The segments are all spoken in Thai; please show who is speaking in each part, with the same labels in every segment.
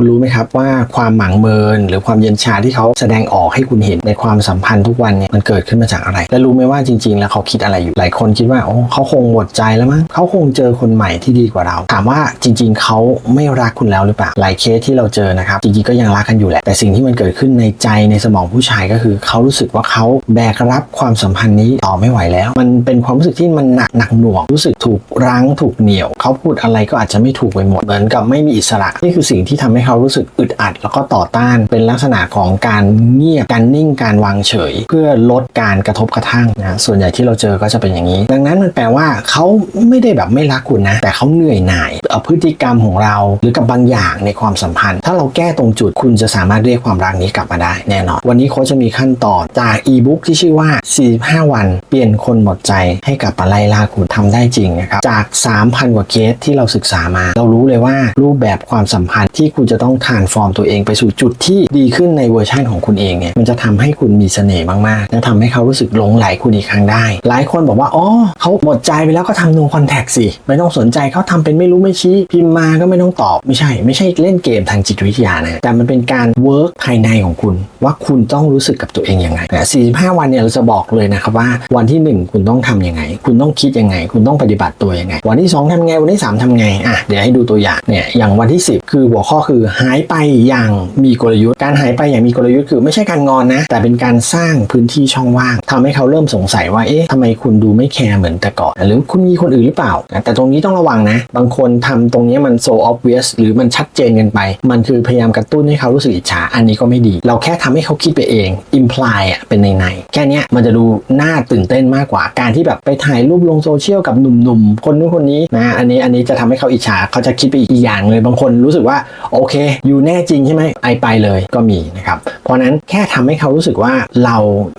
Speaker 1: คุณรู้ไหมครับว่าความหมางเมิน หรือความเย็นชาที่เขาแสดงออกให้คุณเห็นในความสัมพันธ์ทุกวันเนี่ยมันเกิดขึ้นมาจากอะไร และรู้ไหมว่าจริง ๆ แล้วเขาคิดอะไรอยู่หลายคนคิดว่าโอ้เขาคงหมดใจแล้วมั้งเขาคงเจอคนใหม่ที่ดีกว่าเรา ถามว่าจริง ๆ เขาไม่รักคุณแล้วหรือเปล่าหลายเคสที่เราเจอนะครับจริงๆก็ยังรักกันอยู่แหละแต่สิ่งที่มันเกิดขึ้นในใจในสมองผู้ชายก็คือ เขารู้สึกว่าเขาแบกรับความสัมพันธ์นี้ต่อไม่ไหวแล้ว มันเป็นความรู้สึกที่มันหนักหนักหน่วงรู้สึกถูกรั้งถูกเหนี่ยว เขาพูดอะไรก็อาจจะไม่ถูกไปหมดเหมือนกับไม่มีอิสระนี่คือสิ่งที่ทำให้เขารู้สึกอึดอัด แล้วก็ต่อต้านเป็นลักษณะของการเงียบการนิ่งการวางเฉย เพื่อลดการกระทบกระทั่งนะส่วนใหญ่ที่เราเจอก็จะเป็นอย่างนี้ ดังนั้นมันแปลว่าเขาไม่ได้แบบไม่รักคุณนะ แต่เขาเหนื่อยหน่าย พฤติกรรมของเรา หรือกับบางอย่างในความสัมพันธ์ ถ้าเราแก้ตรงจุดคุณจะสามารถเรียกความรักนี้กลับมาได้แน่นอนวันนี้โค้ชจะมีขั้นตอนจากอีบุ๊กที่ชื่อว่า 45 วัน เปลี่ยนคนหมดใจให้กลับมาไล่ล่าคุณทำได้จริงนะครับจาก 3,000 กว่าเคสที่เราศึกษามา เรารู้เลยว่ารูปแบบความสัมพันธ์ที่คุณจะต้องทานฟอร์มตัวเองไปสู่จุดที่ดีขึ้นในเวอร์ชันของคุณเองเนี่ยมันจะทำให้คุณมีเสน่ห์มากๆและทำให้เขารู้สึกหลงไหลคุณอีกครั้งได้ หลายคนบอกว่าอ๋อเขาหมดใจไปแล้วก็ทำ no contact สิไม่ต้องสนใจเขาทำเป็นไม่รู้ไม่ชี้พิมพ์มาก็ไม่ต้องตอบ ไม่ใช่ ไม่ใช่เล่นเกมทางจิตวิทยานะ แต่มันเป็นการเวิร์กภายในของคุณ ว่าคุณต้องรู้สึกกับตัวเองยังไงแต่45 วันเนี่ยเราจะบอกเลยนะครับว่าวันที่ 1 คุณต้องทำยังไง คุณต้องคิดยังไง คุณต้องปฏิบัติตัวยังไง วันที่ 2ทำไง วันที่ 3ทำไงอะเดี๋ยวให้ดูตัวอย่างเนี่ยอย่างวันที่ 10 คือหัวข้อคือหายไปอย่างมีกลยุทธ์ การหายไปอย่างมีกลยุทธ์คือไม่ใช่การงอนนะ แต่เป็นการสร้างพื้นที่ช่องว่างทำให้เขาเริ่มสงสัยว่าเอ๊ะทำไมคุณดูไม่แคร์เหมือนแต่ก่อน หรือคุณมีคนอื่นหรือเปล่า แต่ตรงนี้ต้องระวังนะ บางคนททำตรงนี้มัน so obvious หรือมันชัดเจนเกันไป มันคือพยายามกระตุ้นให้เขารู้สึกอิจฉา อันนี้ก็ไม่ดี เราแค่ทำให้เขาคิดไปเอง imply อะเป็นในในแค่นี้มันจะดูน่าตื่นเต้นมากกว่า การที่แบบไปถ่ายรูปลงโซเชียลกับหนุ่มๆ คนนู้นคนนี้นะ อันนี้อันนี้จะทำให้เขาอิจฉา เขาจะคิดไปอีกอย่างเลย บางคนรู้สึกว่าโอเค อยู่แน่จริงใช่ไหมไอไปเลยก็มีนะครับ เพราะนั้นแค่ทำให้เขารู้สึกว่าเรา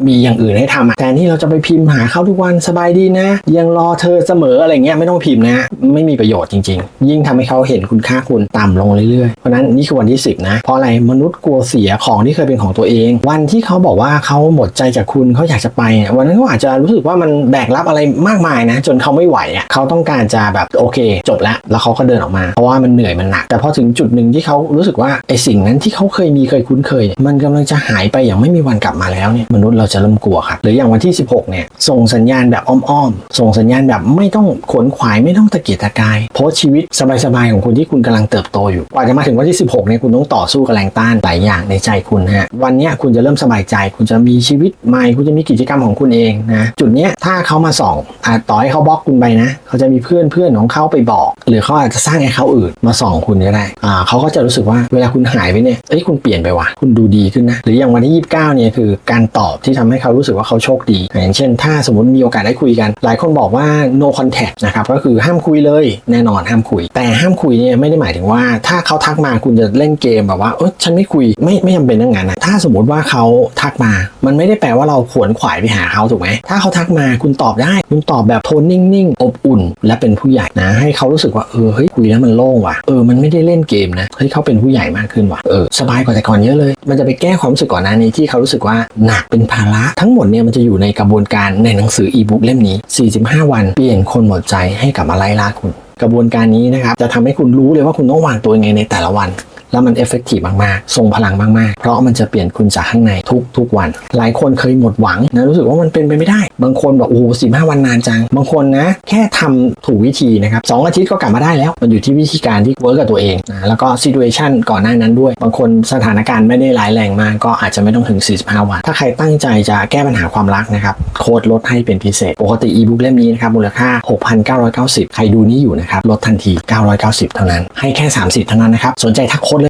Speaker 1: มีอย่างอื่นให้ทำแทนที่เราจะไปพิมพ์หาเขาทุกวันสบายดีนะ ยังรอเธอเสมออะไรเงี้ยไม่ต้องพิมพ์นะ ไม่มีประโยชน์จริง ๆ ยิ่งทำให้เขาเห็นคุณค่าคุณต่ำลงเรื่อยๆ เพราะนั้นนี่คือวันที่ 10 นะ เพราะอะไรมนุษย์กลัวเสียของที่เคยเป็นของตัวเอง วันที่เขาบอกว่าเขาหมดใจจากคุณเขาอยากจะไป วันนั้นเขาอาจจะรู้สึกว่ามันแบกรับอะไรมากมายนะ จนเขาไม่ไหวอะเขาต้องการจะแบบโอเค จบแล้วแล้วเขาก็เดินออกมา เพราะว่ามันเหนื่อยมันหนัก แต่พอถึงจุดหนึ่งที่เขารู้สึกว่าไอสิ่งนั้นที่เขาเคยมีเคยคุ้นเคยเนี่ยมันกำลังจะหายไปอย่างไม่มีวันกลับมาแล้วเนี่ยมนุษย์เราจะเริ่มกลัวครับหรืออย่างวันที่ 16เนี่ยส่งสัญญาณแบบอ้อมๆส่งสัญญาณแบบไม่ต้องขวนขวายไม่ต้องตะเกียกตะกาย โพสชีวิตสบายๆของคุณที่คุณกำลังเติบโตอยู่กว่าจะมาถึงวันที่ 16เนี่ยคุณต้องต่อสู้กับแรงต้านหลายอย่างในใจคุณฮะวันนี้คุณจะเริ่มสบายใจ คุณจะมีชีวิตใหม่คุณจะมีกิจกรรมของคุณเองนะจุดเนี้ยถ้าเขามาส่องอาต่อให้เขาบล็อกคุณไปนะ เขาจะมีเพื่อนเพื่อนของเขาไปบอก หรือเขาอาจจะสร้างไอ้เขาอื่นมาส่องคุณก็ได้อ่าเขาก็จะรู้สึกว่าเวลาคุณหายไปเนี่ยเอ้ยคุณเปลี่ยนไปว่ะคุณดูดีขึ้นนะหรืออย่างวันที่ 29เนี่ยคือการตอบที่ทำให้เขารู้สึกว่าเขาโชคดี อย่างเช่น ถ้าสมมติมีโอกาสได้คุยกัน หลายคนบอกว่า no contact นะครับก็คือห้ามคุยเลยแน่นอนห้ามคุย แต่ห้ามคุยเนี่ยไม่ได้หมายถึงว่า ถ้าเขาทักมาคุณจะเล่นเกมแบบว่าเออฉันไม่คุยไม่ไม่จำเป็นต้องงั้นนะถ้าสมมติว่าเขาทักมา มันไม่ได้แปลว่าเราขวนขวายไปหาเขาถูกไหมถ้าเขาทักมาคุณตอบได้ คุณตอบแบบโทนนิ่งๆ อบอุ่น และเป็นผู้ใหญ่นะ ให้เขารู้สึกว่าเออเฮ้ยคุยแล้วมันโล่งว่ะเออมันไม่ได้เล่นเกมนะเฮ้ยเขาเป็นผู้ใหญ่มากขึ้นว่ะเออสบายกว่าแต่ก่อนเยอะเลย มันจะไปแก้ความรู้สึกก่อนหน้านี้ที่เขารู้สึกว่าหนักเป็นภาระทั้งหมดเนี่ยมันจะอยู่ในกระบวนการในหนังสืออีบุ๊กเล่มนี้ 45 วัน เปลี่ยนคนหมดใจให้กลับมาไล่ล่าคุณ กระบวนการนี้นะครับจะทำให้คุณรู้เลยว่าคุณต้องวางตัวยังไงในแต่ละวัน แล้วมันเอฟเฟกตีฟมากๆทรงพลังมากๆ เพราะมันจะเปลี่ยนคุณจากข้างในทุกๆวัน หลายคนเคยหมดหวังนะรู้สึกว่ามันเป็นไปไม่ได้ บางคนบอกโอ้โหสิบห้าวันนานจัง บางคนนะ แค่ทำถูกวิธีนะครับสองอาทิตย์ก็กลับมาได้แล้ว มันอยู่ที่วิธีการที่เวิร์กกับตัวเองนะแล้วก็ซีดูเอชันก่อนหน้านั้นด้วย บางคนสถานการณ์ไม่ได้ร้ายแรงมาก ก็อาจจะไม่ต้องถึง 45 วัน ถ้าใครตั้งใจจะแก้ปัญหาความรักนะครับโค้ดลดให้เป็นพิเศษปกติอีบุ๊กเล่มนี้นะครับมูลค่า 6,990 ใครดูนี้อยู่นะครับลดทันที 990 เท่านั้นให้แค่ 30 เท่านั้นนะครับสนใจทักโค้ด